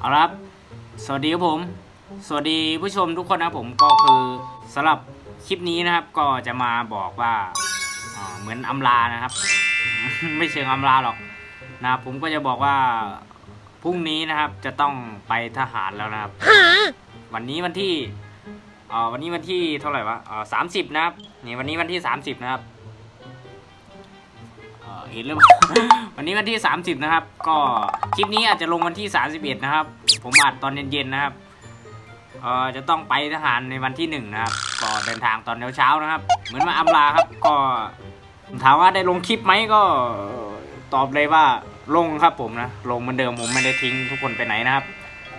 เอาละครับ สวัสดีครับผม สวัสดีผู้ชมทุกคนนะผมก็คือสำหรับคลิปนี้นะครับ ก็จะมาบอกว่าอ่าเหมือนอำลานะครับ ไม่เชิงอำลาหรอกนะครับผมก็จะบอกว่าพรุ่งนี้นะครับจะต้องไปทหารแล้วนะครับ วันนี้วันที่วันนี้วันที่เท่าไหร่วะอ่อสามสิบนะครับนี่วันนี้วันที่สามสิบนะครับ เอ่อเห็นหรือเปล่า วันนี้วันที่ 30 นะครับ ก็คลิปนี้อาจจะลงวันที่ 31 นะครับ ผมอัดตอนเย็นๆนะครับเอ่อจะต้องไปทหารในวันที่ 1 นะครับ ก็เดินทางตอนเช้าๆนะครับ เหมือนมาอำลาครับ ก็ถามว่าได้ลงคลิปไหมก็ตอบเลยว่าลงครับผมนะ ลงเหมือนเดิมผมไม่ได้ทิ้งทุกคนไปไหนนะครับ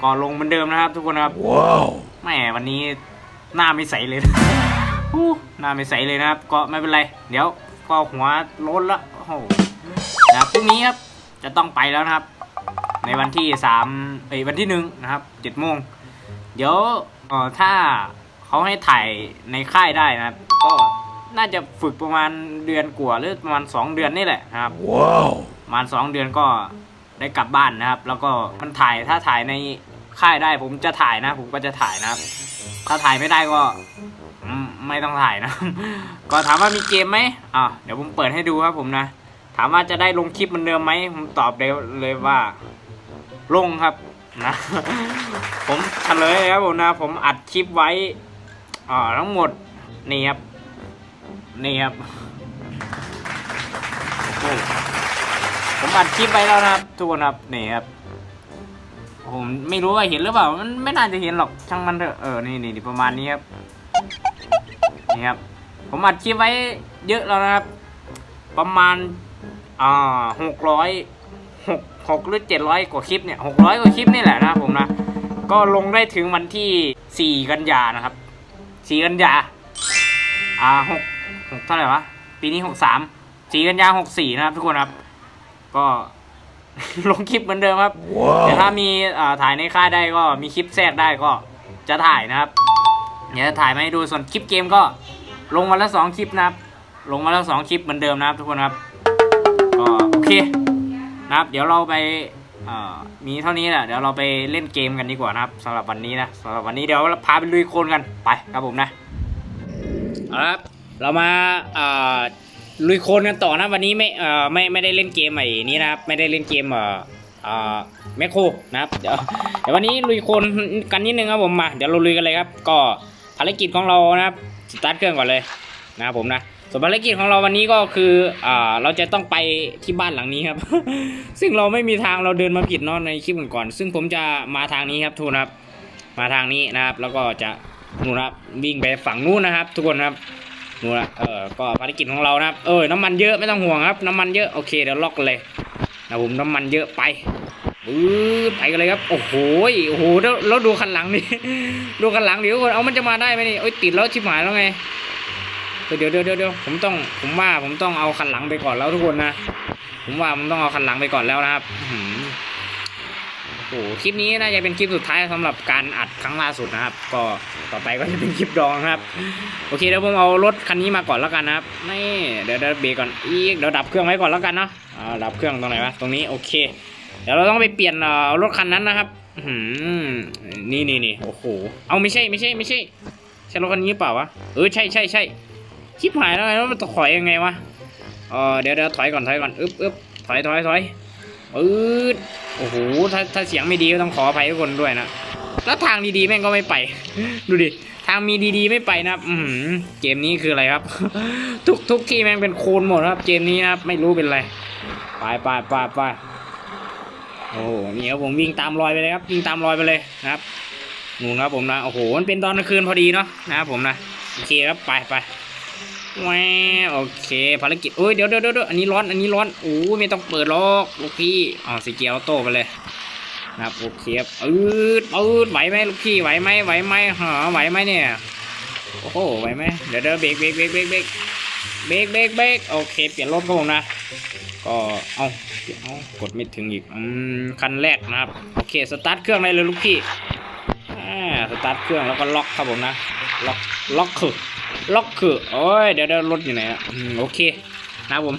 ก็ลงเหมือนเดิมนะครับ ทุกคนนะครับ Wow. แหมวันนี้หน้าไม่ใสเลยนะอู้หน้าไม่ใสเลยนะครับ ก็ไม่เป็นไร เดี๋ยวก็หัวโล้นละโอ้โห นะครับพรุ่งนี้ครับจะต้องไปแล้วนะครับ ในวันที่สามเอ้ยวันที่หนึ่งนะครับเจ็ดโมงเดี๋ยวเอ่อถ้าเขาให้ถ่ายในค่ายได้นะครับ ก็น่าจะฝึกประมาณเดือนกว่าหรือประมาณสองเดือนนี่แหละนะครับ Wow. ประมาณสองเดือนก็ได้กลับบ้านนะครับ แล้วก็มันถ่ายถ้าถ่ายในค่ายได้ผมจะถ่ายนะ ผมก็จะถ่ายนะครับ ถ้าถ่ายไม่ได้ก็อืมไม่ต้องถ่ายนะ ก็ถามว่ามีเกมไหมอ่าเดี๋ยวผมเปิดให้ดูครับผมนะถามว่าจะได้ลงคลิปเหมือนเดิมไหมผมตอบเลยเลยว่า ลงครับนะ ผมเฉลยเลยครับผมนะ ผมอัดคลิปไว้อ่าทั้งหมดนี่ครับนี่ครับผมอัดคลิปไปแล้วนะครับทุกคนครับนี่ครับผมไม่รู้ว่าเห็นหรือเปล่ามันไม่น่าจะเห็นหรอกช่างมันเถอะเออนี่นี่ประมาณนี้ครับนี่ครับผมอัดคลิปไว้เยอะแล้วนะครับ ประมาณ อ่าหกร้อยหกหกหรือเจ็ดร้อยกว่าคลิปเนี่ยหกร้อยกว่าคลิปนี่แหละนะครับผมนะ ก็ลงได้ถึงวันที่สี่กันยานะครับสี่กันยาอ่าหกหกเท่าไหร่วะ ปีนี้หกสามสี่กันยาหกสี่นะครับทุกคนครับ ก็ลงคลิปเหมือนเดิมครับแต่ Wow. ถ้ามีอ่าถ่ายในค่ายได้ก็มีคลิปแทรกได้ก็จะถ่ายนะครับเดี๋ยวจะถ่ายมาให้ดูส่วนคลิปเกมก็ลงวันละสองคลิปนะครับ ลงวันละสองคลิปเหมือนเดิมนะครับทุกคนครับก็โอ เคนะครับ เดี๋ยวเราไปมีเท่านี้แหละเดี๋ยวเราไปเล่นเกมกันดีกว่านะครับสำหรับวันนี้นะสำหรับวันนี้เดี๋ยวพาไปลุยโคลนกันไปครับผมนะเอาละครับ เรามาลุยโคลนกันต่อนะวันนี้ไม่ไม่ไม่ได้เล่นเกมใหม่นี้นะครับไม่ได้เล่นเกมเอ่อแมคโครนะครับเดี๋ยวเดี๋ยววันนี้ลุยโคลนกันนิดนึงครับผมมาเดี๋ยวเราลุยกันเลยครับ ก็ภารกิจของเรานะครับสตาร์ทเครื่องก่อนเลยนะครับผมนะ ส่วนภารกิจของเราวันนี้ก็คืออ่าเราจะต้องไปที่บ้านหลังนี้ครับ ซึ่งเราไม่มีทางเราเดินมาผิดเนาะในคลิปก่อนๆซึ่งผมจะมาทางนี้ครับทุกคนครับมาทางนี้นะครับ แล้วก็จะนู่นครับวิ่งไปฝั่งนู้นนะครับ ทุกคนครับนู่นละเออก็ภารกิจของเรานะครับ เออน้ำมันเยอะไม่ต้องห่วงครับ น้ำมันเยอะโอเคเดี๋ยวล็อกเลยนะผมน้ำมันเยอะไปปื๊ดไปกันเลยครับ โอ้โหโอ้โหแล้วแล้วดูคันหลังนี่ ดูคันหลังเดี๋ยวก่อนเอามันจะมาได้ไหมนี่โอ้ยติดแล้วชิบหายแล้วไง เดี๋ยวเดี๋ยวเดี๋ยวผมต้องผมว่าผมต้องเอาคันหลังไปก่อนแล้วทุกคนนะ ผมว่าผมต้องเอาคันหลังไปก่อนแล้วนะครับโอ้โหคลิปนี้น่าจะเป็นคลิปสุดท้ายสำหรับการอัดครั้งล่าสุดนะครับ ก็ต่อไปก็จะเป็นคลิปดองครับ โอเคเดี๋ยวผมเอารถคันนี้มาก่อนแล้วกันนะครับนี่เดี๋ยวเดี๋ยวเบรกก่อนอีกเดี๋ยวดับเครื่องไว้ก่อนแล้วกันเนาะอ่าดับเครื่องตรงไหนวะตรงนี้โอเค เดี๋ยวเราต้องไปเปลี่ยนเอ่อรถคันนั้นนะครับหือนี่นี่นี่โอ้โหเอาไม่ใช่ไม่ใช่ไม่ใช่ใช่รถคันนี้เปล่าวะเออใช่ใช่ใช่ ชิบหายแล้วไงว่ามันถอยยังไงวะเออเดี๋ยวเดี๋ยวถอยก่อนถอยก่อนอึ๊บอึ๊บถอยถอยถอยอืดโอ้โหถ้าถ้าเสียงไม่ดีก็ต้องขออภัยทุกคนด้วยนะแล้วทางดีๆแม่งก็ไม่ไป ดูดิทางมีดีๆไม่ไปนะครับอืเกมนี้คืออะไรครับ ทุกทุกที่แม่งเป็นโคลนหมดครับเกมนี้นะครับไม่รู้เป็นอะไรไปไปไปไปโอ้โหนี่ครับผมวิ่งตามรอยไปเลยครับวิ่งตามรอยไปเลยนะครับนู่นครับผมนะโอ้โหมันเป็นตอนกลางคืนพอดีเนาะนะครับผมนะโอเคครับไปไป แหวโอเค ภารกิจโอ้ยเดี๋ยวเดี๋ยวเดี๋ยวอันนี้ร้อน อันนี้ร้อนโอ้ไม่ต้องเปิดหรอกลูกพี่อ๋อสีเกียร์ออโต้ไปเลยนะครับโอเคครับอืดอืดไหวไหมลูกพี่ไหวไหมไหวไหมหาไหวไหมเนี่ยโอ้โหไหวไหมเดี๋ยวเดี๋ยวเบรกเบรกเบรกเบรกเบรกเบรกเบรกเบรกโอเค เปลี่ยนรถครับผมนะ ก็เอาเดี๋ยวเอากดไม่ถึงอีกอืมคันแรกนะครับโอเคสตาร์ทเครื่องได้เลยลูกพี่ สตาร์ทเครื่องแล้วก็ล็อกครับผมนะ ล็อก ล็อกคือ ล็อกคือ โอ้ย เดี๋ยวเดี๋ยวรถอยู่ไหนอะอืมโอเค นะผม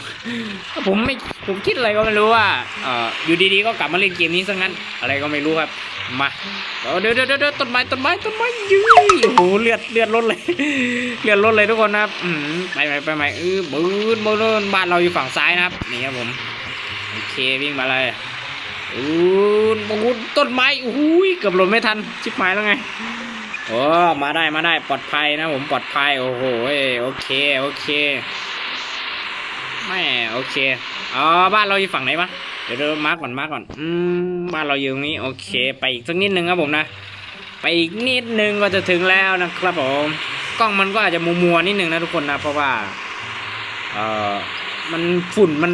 ผมไม่ ผมคิดอะไรก็ไม่รู้ว่าเอ่ออยู่ดีๆ ก็กลับมาเล่นเกมนี้ซะงั้น อะไรก็ไม่รู้ครับ มา เดี๋ยวเดี๋ยวเดี๋ยวต้นไม้ ต้นไม้ ต้นไม้ยื้โอ้โห เลือด เลือดลดเลย เลือดลดเลยทุกคนนะครับอืมไปไปไปไปเออบืนบืนบ้านเราอยู่ฝั่งซ้ายนะครับ นี่ครับผม โอเค วิ่งมาเลย อืนบูนต้นไม้อุ้ยเกือบหล่นไม่ทัน ชิบหายแล้วไงโอ้มาได้มาได้ปลอดภัยนะผมปลอดภัย โอ้โหโอเคโอเคไม่โอเคอ๋อบ้านเราอยู่ฝั่งไหนวะเดี๋ยวเดี๋ยวมาร์กก่อนมาร์กก่อนอืมบ้านเราอยู่ตรงนี้โอเค ไปอีกสักนิดนึงครับผมนะ ไปอีกนิดนึงก็จะถึงแล้วนะครับผมกล้องมันก็อาจจะมัวมัวๆนิดนึงนะทุกคนนะเพราะว่าเอ่อมันฝุ่นมัน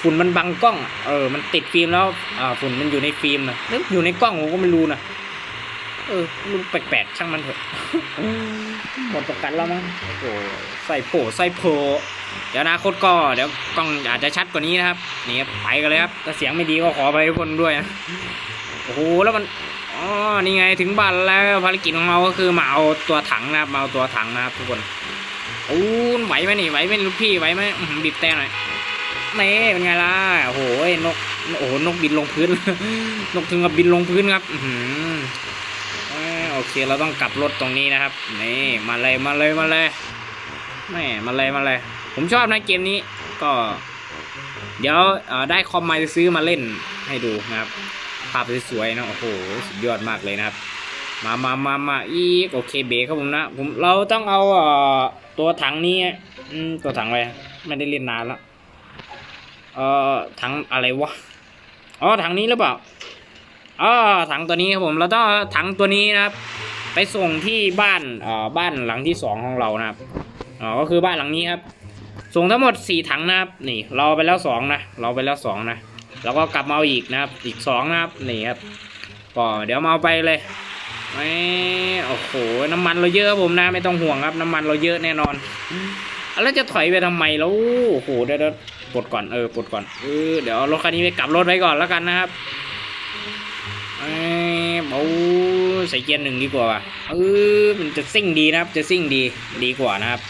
ฝุ่นมันบังกล้องอะเออ มันติดฟิล์มแล้ว อ่า ฝุ่นมันอยู่ในฟิล์มนะนึกอยู่ในกล้องผมก็ไม่รู้นะ เออรู้แปลกๆ ช่างมันเถอะ หมดประกันแล้วมั้ง โอ้โห ใส่โผใส่โผเดี๋ยวอนาคตก็เดี๋ยวกล้องอาจจะชัดกว่านี้นะครับ นี่ครับไปกันเลยครับ ถ้าเสียงไม่ดีก็ขอไปทุกคนด้วยนะ โอ้โห แล้วมัน อ๋อ นี่ไงถึงบ้านแล้วภารกิจของเราก็คือมาเอาตัวถังนะครับมาเอาตัวถังนะครับทุกคน โอ้ไหวไหมนี่ไหวไหมลูกพี่ไหวไหมอื้อหือบีบแต่หน่อย นี่เป็นไงล่ะโอ้โหนกโอ้โหนกบินลงพื้น นกถึงกับบินลงพื้นครับอืโอเคเราต้องกลับรถตรงนี้นะครับนี่มาเลยมาเลยมาเลยแม่มาเลยมาเลย ผมชอบนะเกมนี้ก็ เดี๋ยวได้คอมมาจะซื้อมาเล่นให้ดูนะครับภาพสวยๆนะโอ้โหสุดยอดมากเลยนะครับ มามามามาอีกโอเคเบรกครับผมนะผมเราต้องเอาตัวถังนี้ตัวถังอะไรไม่ได้เล่นนานแล้ว เอ่อถังอะไรวะอ๋อถังนี้หรือเปล่าอ๋อถังตัวนี้ครับผมเราต้องถังตัวนี้นะครับ ไปส่งที่บ้านเอ่อบ้านหลังที่สองของเรานะครับอ๋อก็คือบ้านหลังนี้ครับ ส่งทั้งหมดสี่ถังนะครับนี่เราไปแล้วสองนะเราไปแล้วสองนะแล้วก็กลับมาเอาอีกนะครับ อีกสองนะครับนี่ครับก็เดี๋ยวมาเอาไปเลยไม่โอ้โหน้ำมันเราเยอะผมนะไม่ต้องห่วงครับ น้ำมันเราเยอะแน่นอนแล้วจะถอยไปทำไมแล้วโอ้โหเดี๋ยว ปลดก่อนเออปลดก่อนเออเดี๋ยวรถคันนี้ไปกลับรถไว้ก่อนแล้วกันนะครับเอ้ยเบาใส่เกียร์หนึ่งดีกว่าว่ะเออมันจะซิ่งดีนะครับ จะซิ่งดีดีกว่านะครับ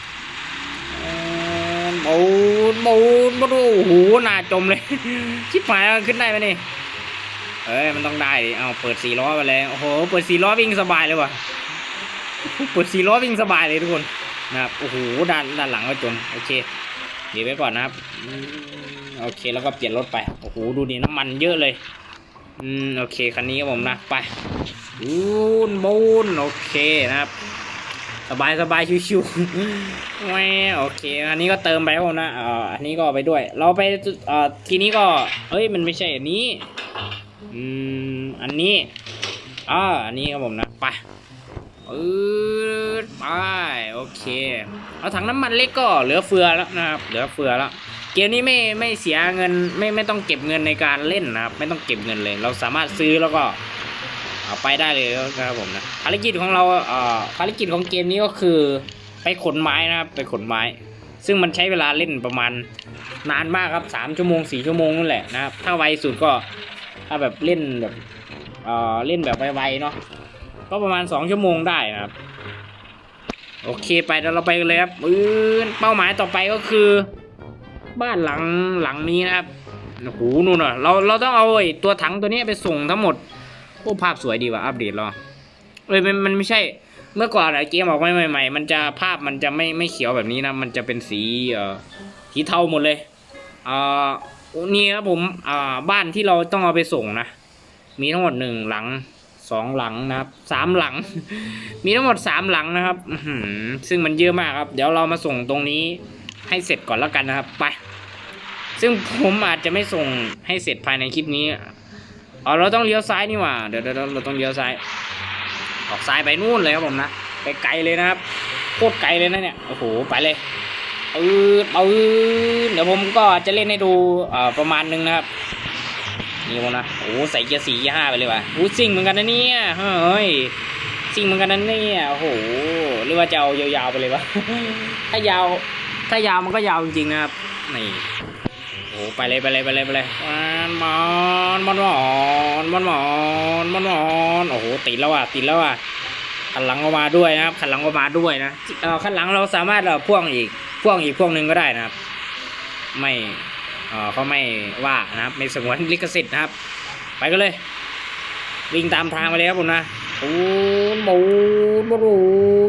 เอ้ยเบาเบาเบาโอ้โหหน้าจมเลย ชิบหายขึ้นได้ไหมนี่เอ้ยมันต้องได้ดิเอาเปิดสี่ล้อไปเลยโอ้โหเปิดสี่ล้อวิ่งสบายเลยว่ะเปิดสี่ล้อวิ่งสบายเลยทุกคนนะครับโอ้โหด้านด้านหลังก็จมโอเค เดี๋ยวไว้ก่อนนะครับโอเคแล้วก็เปลี่ยนรถไปโอ้โหดูดิน้ำมันเยอะเลยอืมโอเคคันนี้ครับผมนะไปบูนบูนโอเคนะครับ สบายสบายชิวๆแหม่โอเค อันนี้ก็เติมไปครับผมนะอ่าอันนี้ก็ไปด้วย เราไปอ่าทีนี้ก็เอ้ยมันไม่ใช่อันนี้อืมอันนี้อ่าอันนี้ครับผมนะไป อืดไปโอเค เอาถังน้ำมันเล็กก็เหลือเฟือแล้วนะครับ เหลือเฟือแล้ว เกมนี้ไม่ไม่เสียเงินไม่ไม่ต้องเก็บเงินในการเล่นนะครับ ไม่ต้องเก็บเงินเลย เราสามารถซื้อแล้วก็เอาไปได้เลยนะครับผมนะภารกิจของเราเอ่อภารกิจของเกมนี้ก็คือไปขนไม้นะครับไปขนไม้ ซึ่งมันใช้เวลาเล่นประมาณนานมากครับสามชั่วโมงสี่ชั่วโมงนั่นแหละนะครับถ้าไวสุดก็ถ้าแบบเล่นแบบเอ่อเล่นแบบไวๆเนาะ ก็ประมาณสองชั่วโมงได้นะครับ โอเคไปเดี๋ยวเราไปกันเลยครับอืเป้าหมายต่อไปก็คือ บ้านหลังหลังนี้นะครับโอ้โหนู่นน่ะเราเราต้องเอาไอ้ตัวถังตัวนี้ไปส่งทั้งหมดโอ้ภาพสวยดีว่ะอัปเดตเราเอ้ยมันมันไม่ใช่เมื่อก่อนอะเกมออกมาใหม่ๆมันจะภาพมันจะไม่ไม่เขียวแบบนี้นะ มันจะเป็นสีเอ่อสีเทาหมดเลยอ่านี่ครับผมอ่าบ้านที่เราต้องเอาไปส่งนะ มีทั้งหมดหนึ่งหลัง สองหลังนะครับสามหลัง มีทั้งหมดสามหลังนะครับซึ่งมันเยอะมากครับ เดี๋ยวเรามาส่งตรงนี้ให้เสร็จก่อนแล้วกันนะครับไปซึ่งผมอาจจะไม่ส่งให้เสร็จภายในคลิปนี้อ๋อเราต้องเลี้ยวซ้ายนี่หว่าเดี๋ยวเดี๋ยวเราต้องเลี้ยวซ้าย ออกซ้ายไปนู่นเลยครับผมนะไปไกลเลยนะครับโคตรไกลเลยนะเนี่ยโอ้โหไปเลยปืดปืดเดี๋ยวผมก็จะเล่นให้ดูประมาณนึงนะครับ นี่มันนะโอ้ใส่เกียร์สี่เกียร์ห้าไปเลยว่ะอู้ซิ่งเหมือนกันนะเนี่ยเฮ้ยซิ่งเหมือนกันนะเนี่ยโอ้โหหรือว่าจะเอายาวๆไปเลยวะถ้ายาว ถ้ายาวมันก็ยาวจริงๆนะครับนี่โอ้ไปเลยไปเลยไปเลยไปเลยมันมอนมันมอนมันมอนมันมอนโอ้โหติดแล้วอะติดแล้วอะขันหลังออกมาด้วยนะครับขันหลังออกมาด้วยนะเออขันหลังเราสามารถเราพ่วงอีกพ่วงอีกพ่วงหนึ่งก็ได้นะครับ ไม่ เขาไม่ว่านะครับไม่สงวนลิขสิทธิ์นะครับ ไปกันเลยวิ่งตามทางมาเลยครับผมนะโอ้โหโอ้โห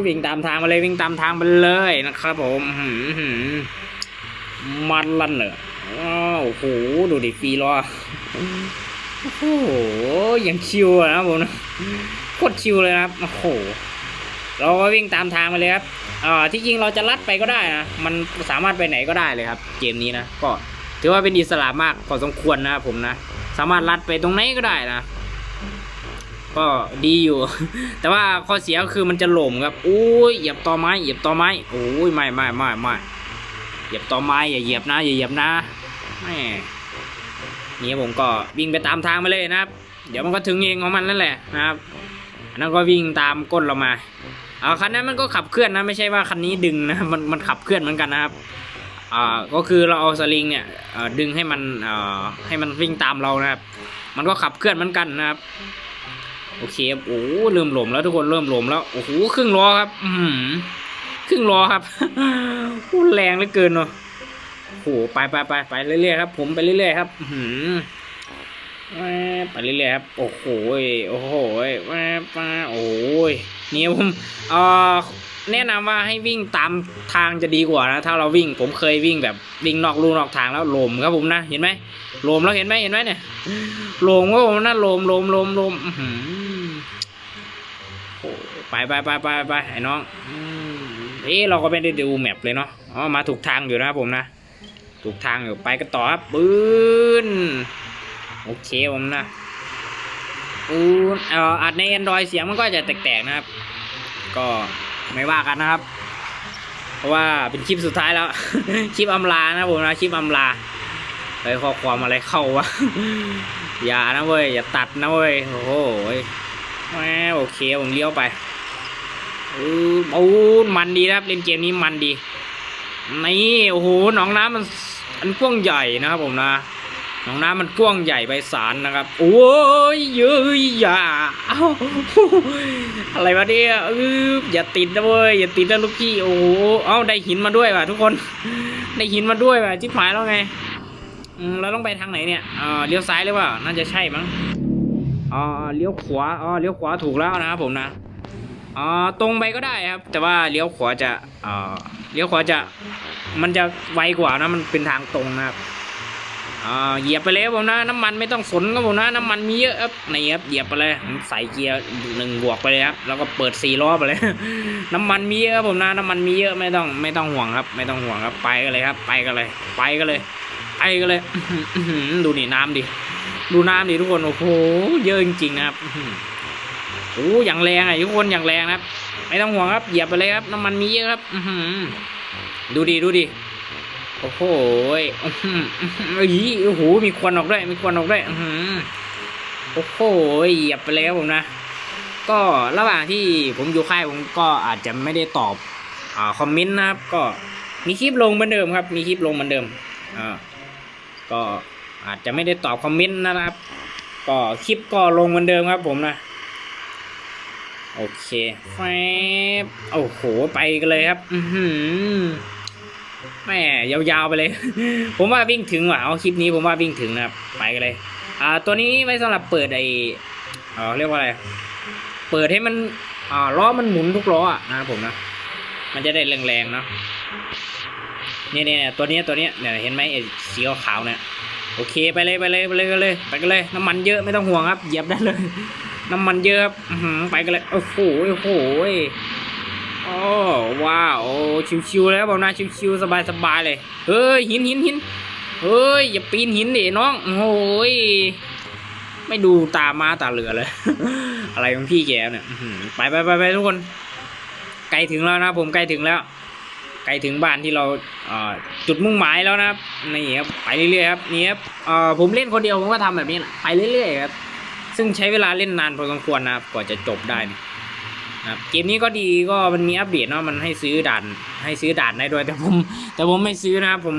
วิ่งตามทางมาเลยวิ่งตามทางไปเลยนะครับผมหือมันลั่นเลยอ้าวโอ้โหดูดิฟีรอโอ้โหยังชิวอะนะครับผมนะโคตรชิวเลยนะครับโอ้โหเราก็วิ่งตามทางมาเลยครับอ่าที่จริงเราจะลัดไปก็ได้นะ มันสามารถไปไหนก็ได้เลยครับ เกมนี้นะ ก็ ถือว่าเป็นอิสระมากพอสมควรนะครับผมนะ สามารถลัดไปตรงไหนก็ได้นะ ก็ดีอยู่ แต่ว่าข้อเสียก็คือมันจะหล่มครับอุ้ยเหยียบตอไม้เหยียบตอไม้โอ้ยไม่ไม่ไม่ไม่เหยียบตอไม้อย่าเหยียบนะ อย่าเหยียบนะแหม่นี่ผมก็วิ่งไปตามทางมาเลยนะครับ เดี๋ยวมันก็ถึงเองของมันนั่นแหละนะครับอันนั้นก็วิ่งตามก้นเรามาเอาคันนั้นมันก็ขับเคลื่อนนะไม่ใช่ว่าคันนี้ดึงนะมันมันขับเคลื่อนเหมือนกันนะครับ อ่าก็คือเราเอาสลิงเนี่ยดึงให้มันให้มันวิ่งตามเรานะครับ มันก็ขับเคลื่อนเหมือนกันนะครับโอเคโอ้เริ่มหลมแล้วทุกคนเริ่มหลมแล้วโอ้โหครึ่งล้อครับ อืครึ่งล้อครับโอ้แรงเหลือเกินเนาะโอ้โหไปไปไปไปเรื่อยๆครับ ผมไปเรื่อยๆครับ อืไปเรื่อยๆครับโอ้โหโอ้โหแว๊บมาโอ้ยนี่ผมเอ่อ แนะนำว่าให้วิ่งตามทางจะดีกว่านะถ้าเราวิ่งผมเคยวิ่งแบบวิ่งนอกลู่นอกทางแล้วลมครับผมนะเห็นไหมลมแล้วเห็นไหมเห็นไหมเนี่ยโลมก็ผมนะโลมโลมโลมโลมไปไปไปไปไปไอ้น้องเอ๊เราก็ไม่ได้ดูแมปเลยเนาะอ๋อมาถูกทางอยู่นะครับผมนะถูกทางอยู่ไปกันต่อครับปืนโอเคผมนะปืนเอ่ออัดใน Android เสียงมันก็จะแตกๆนะครับ ก็ ไม่ว่ากันนะครับ เพราะว่าเป็นคลิปสุดท้ายแล้ว คลิปอำลานะผมนะคลิปอำลาเฮ้ยข้อความอะไรเข้าวะอย่านะเว้ยอย่าตัดนะเว้ยโอ้โหแหมโอเคผมเลี้ยวไปอือโอ้มันดีนะครับเล่นเกมนี้มันดีนี่โอ้โหหนองน้ำมันมันกว้างใหญ่นะครับผมนะ หนองน้ำมันกว้างใหญ่ไปสารนะครับ โอ้ยเย้ยอย่าเอาอะไรวะเนี่ยอออย่าติดนะเว้ยอย่าติดนะลูกพี่โอ้โหเอ้าได้หินมาด้วยว่ะทุกคน ได้หินมาด้วยว่ะจิ๊บหายแล้วไงเราต้องไปทางไหนเนี่ยอ่าเลี้ยวซ้ายหรือเปล่าน่าจะใช่มั้งอ่าเลี้ยวขวาอ๋อเลี้ยวขวาถูกแล้วนะครับผมนะอ่าตรงไปก็ได้ครับ แต่ว่าเลี้ยวขวาจะอ่าเลี้ยวขวาจะมันจะไวกว่านะมันเป็นทางตรงนะครับ อ่าเหยียบไปเลยครับผมนะน้ำมันไม่ต้องสนครับผมนะน้ำมันมีเยอะครับนี่ครับเหยียบไปเลยใส่เกียร์หนึ่งบวกไปเลยครับแล้วก็เปิดสี่ล้อไปเลย น้ำมันมีเยอะครับผมนะน้ำมันมีเยอะไม่ต้องไม่ต้องห่วงครับ ไม่ต้องห่วงครับไปกันเลยครับ ไปกันเลย ไปกันเลยไปกันเลยดูนี่น้ำดิดูน้ำดิทุกคนโอ้โหเยอะจริงๆนะครับโอ้อย่างแรงอะทุกคนอย่างแรงนะครับ ไม่ต้องห่วงครับเหยียบไปเลยครับน้ำมันมีเยอะครับ อืดูดิดูดิ โอ้โหอีโอ้โห มีควันออกด้วย มีควันออกด้วยอื้อหือโอ้โห เหยียบไปเลยครับผมนะ ก็ระหว่างที่ผมอยู่ค่ายผมก็อาจจะไม่ได้ตอบอ่าคอมเมนต์นะครับ ก็มีคลิปลงเหมือนเดิมครับ มีคลิปลงเหมือนเดิม อ่า ก็อาจจะไม่ได้ตอบคอมเมนต์นะครับ ก็คลิปก็ลงเหมือนเดิมครับ ผมนะ โอเคแฟบโอ้โห ไปกันเลยครับ อือหือ แม่ยาวๆไปเลย ผมว่าวิ่งถึงว่ะเอาคลิปนี้ผมว่าวิ่งถึงนะครับไปกันเลย อ่า ตัวนี้ไว้สำหรับเปิดไอเออเรียกว่าอะไร เปิดให้มันอ่าล้อมันหมุนทุกล้ออะนะครับผมนะมันจะได้แรงๆเนาะเนี่ยเนี่ยตัวนี้ตัวนี้เนี่ยเห็นไหมไอ้สีขาวเนี่ยโอเคไปเลยไปเลยไปเลยไปเลยไปกันเลย น้ำมันเยอะไม่ต้องห่วงครับเหยียบได้เลย น้ำมันเยอะครับไปกันเลยโอ้โหโอ้โห โอ้ว้าวโอ้ชิวๆแล้วบอกนะชิวๆสบายๆเลย เฮ้ยหินหินหินเฮ้ยอย่าปีนหินดิน้องโอ้ยไม่ดูตามาตาเหลือเลย อะไรของพี่แกเนี่ยไปไปไปไปทุกคนใกล้ถึงแล้วนะผมใกล้ถึงแล้วใกล้ถึงบ้านที่เราจุดมุ่งหมายแล้วนะครับนี่ครับไปเรื่อยๆครับนี่ครับผมเล่นคนเดียวผมก็ทำแบบนี้แหละไปเรื่อยๆครับซึ่งใช้เวลาเล่นนานพอสมควรนะครับกว่าจะจบได้ ครับเกมนี้ก็ดีก็มันมีอัปเดตเนาะมันให้ซื้อด่าน ให้ซื้อด่านได้ด้วยแต่ผม แต่ผมไม่ซื้อนะครับผม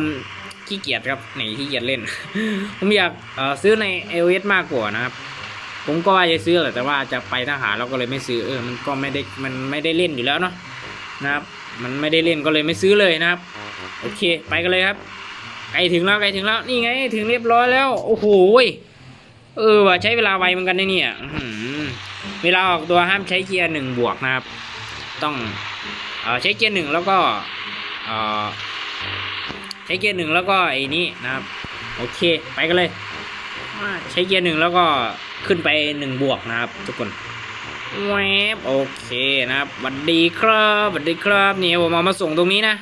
ขี้เกียจครับนี่ขี้เกียจเล่น ผมอยากเออซื้อใน iOS มากกว่านะครับ ผมก็ว่าจะซื้อแหละแต่ว่าจะไปทหารเราก็เลยไม่ซื้อเออมันก็ไม่ได้มันไม่ได้เล่นอยู่แล้วเนาะนะครับ มันไม่ได้เล่นก็เลยไม่ซื้อเลยนะครับ โอเค ไปกันเลยครับใกล้ถึงแล้วใกล้ถึงแล้วนี่ไงถึงเรียบร้อยแล้ว โอ้โห เออว่ะใช้เวลาไวเหมือนกันนะเนี่ยเวลาออกตัวห้ามใช้เกียร์หนึ่งบวกนะครับ ต้องอใช้เกียร์หนึ่งแล้วก็ใช้เกียร์หนึ่งแล้วก็ไอ้นี้นะครับ โอเคไปกันเลย ใช้เกียร์หนึ่งแล้วก็ขึ้นไปหนึ่งบวกนะครับ ทุกคนแวบโอเคนะครับสวัสดีครับสวัสดีครับนี่ผมเอามาส่งตรงนี้นะ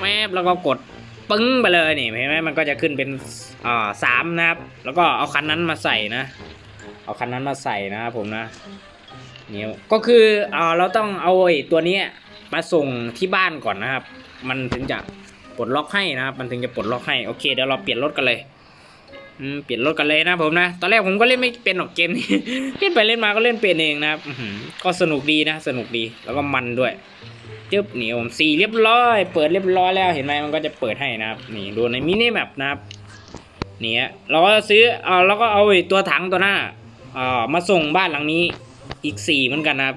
แวบแล้วก็กด ปึ้งไปเลยนี่เห็นไหมมันก็จะขึ้นเป็นอ่าสามนะครับ แล้วก็เอาคันนั้นมาใส่นะ เอาคันนั้นมาใส่นะครับผมนะเนี่ยก็คืออ่าเราต้องเอาไอ้ตัวนี้มาส่งที่บ้านก่อนนะครับ มันถึงจะปลดล็อกให้นะครับ มันถึงจะปลดล็อกให้โอเคเดี๋ยวเราเปลี่ยนรถกันเลยเปลี่ยนรถกันเลยนะผมนะ ตอนแรกผมก็เล่นไม่เป็นหรอกเกมนี้เล่นไปเล่นมาก็เล่นเป็นเองนะครับก็สนุกดีนะ สนุกดีแล้วก็มันด้วย จึ๊บนี่ผมสี่เรียบร้อย เปิดเรียบร้อยแล้วเห็นไหมมันก็จะเปิดให้นะครับ นี่ดูในมินิแมปนะครับเนี่ยเราก็ซื้อเออเราก็เอาตัวถังตัวนั้นอะเออมาส่งบ้านหลังนี้อีกสี่เหมือนกันนะครับ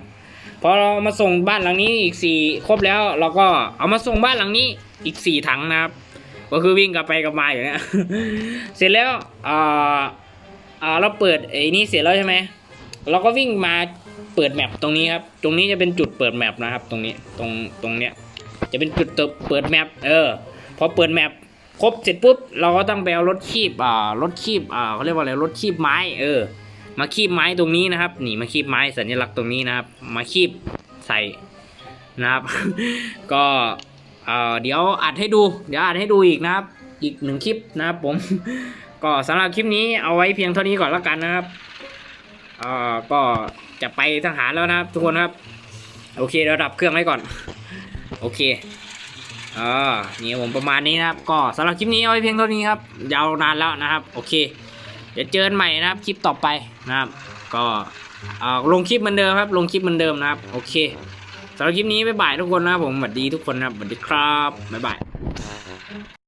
พอเรามาส่งบ้านหลังนี้อีกสี่ครบแล้วเราก็เอามาส่งบ้านหลังนี้อีกสี่ถังนะครับ ก็คือวิ่งกลับไปกลับมาอยู่เนี่ยเสร็จแล้วเอ่อเอ่อเราเปิดไอ้นี่เสร็จแล้วใช่ไหมเราก็วิ่งมา เปิดแมปตรงนี้ครับ ตรงนี้จะเป็นจุดเปิดแมปนะครับ ตรงนี้ ตรงตรงเนี้ย จะเป็นจุดเปิดแมป เออ พอเปิดแมปครบเสร็จปุ๊บ เราก็ต้องไปเอารถคีบ อ่า รถคีบ อ่าเขาเรียกว่าอะไร รถคีบไม้ เออ มาคีบไม้ตรงนี้นะครับ นี่มาคีบไม้สัญลักษณ์ตรงนี้นะครับ มาคีบใส่นะครับ ก็เอ่อเดี๋ยวอัดให้ดู เดี๋ยวอัดให้ดูอีกนะครับ อีกหนึ่งคลิปนะครับผม ก็สำหรับคลิปนี้เอาไว้เพียงเท่านี้ก่อนแล้วกันนะครับ อ่อก็จะไปทหารแล้วนะครับ ทุกคนครับ โอเคเดี๋ยวดับเครื่องไว้ก่อน โอเคอ่านี่ผมประมาณนี้นะครับ ก็สำหรับคลิปนี้เอาไว้เพียงเท่านี้ครับ ยาวนานแล้วนะครับ โอเค เดี๋ยวเจอกันใหม่นะครับคลิปต่อไปนะครับ ก็ลงคลิปเหมือนเดิมครับ ลงคลิปเหมือนเดิมนะครับ โอเคสำหรับคลิปนี้บ๊ายบายทุกคนนะครับผมสวัสดีทุกคนนะครับสวัสดีครับบ๊ายบาย